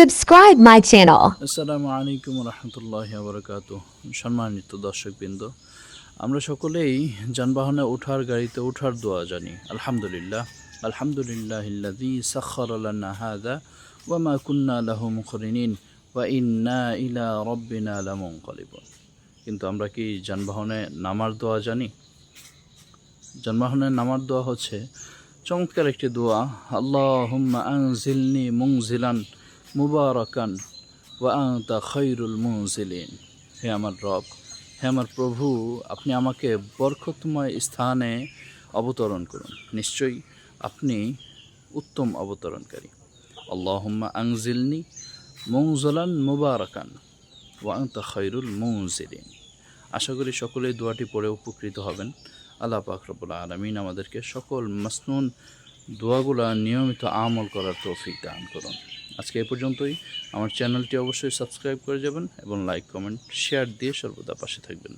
Subscribe my channel. আসসালামু আলাইকুম রহমতুল্লাহ বরকাত সম্মানিত দর্শকবৃন্দ, আমরা সকলেই যানবাহনে ওঠার গাড়িতে ওঠার দোয়া জানি। আলহামদুলিল্লাহ। আলহামদুলিল্লাহ সাখখারা লানা হাযা ওয়া মা কুন্না লাহু মুকরিনিন ওয়া ইন্না ইলা রাব্বিনা লামুনকালিবুন। কিন্তু আমরা কি যানবাহনে নামার দোয়া জানি? যানবাহনে নামার দোয়া হচ্ছে চমৎকার একটি দোয়া, আল্লাহুম্মা আনজিলনি মুনজিলান মুবারাকান ওয়া আনতা খৈরুল মুনজিলিন। হে আমার রব, হে আমার প্রভু, আপনি আমাকে বরকতময় স্থানে অবতরণ করুন। নিশ্চয়ই আপনি উত্তম অবতরণকারী। আল্লাহুম্মা আনজিলনি মুনজলান মুবারকান ওয়া আনতা খৈরুল মুনজিলিন। আশা করি সকলেই দোয়াটি পড়ে উপকৃত হবেন। আল্লাহ পাক রব্বুল আলমিন আমাদেরকে সকল মাসনুন দোয়াগুলা নিয়মিত আমল করার তৌফিক দান করুন। আজকে এ পর্যন্তই। আমার চ্যানেলটি অবশ্যই সাবস্ক্রাইব করে যাবেন এবং লাইক, কমেন্ট, শেয়ার দিয়ে সর্বদা পাশে থাকবেন।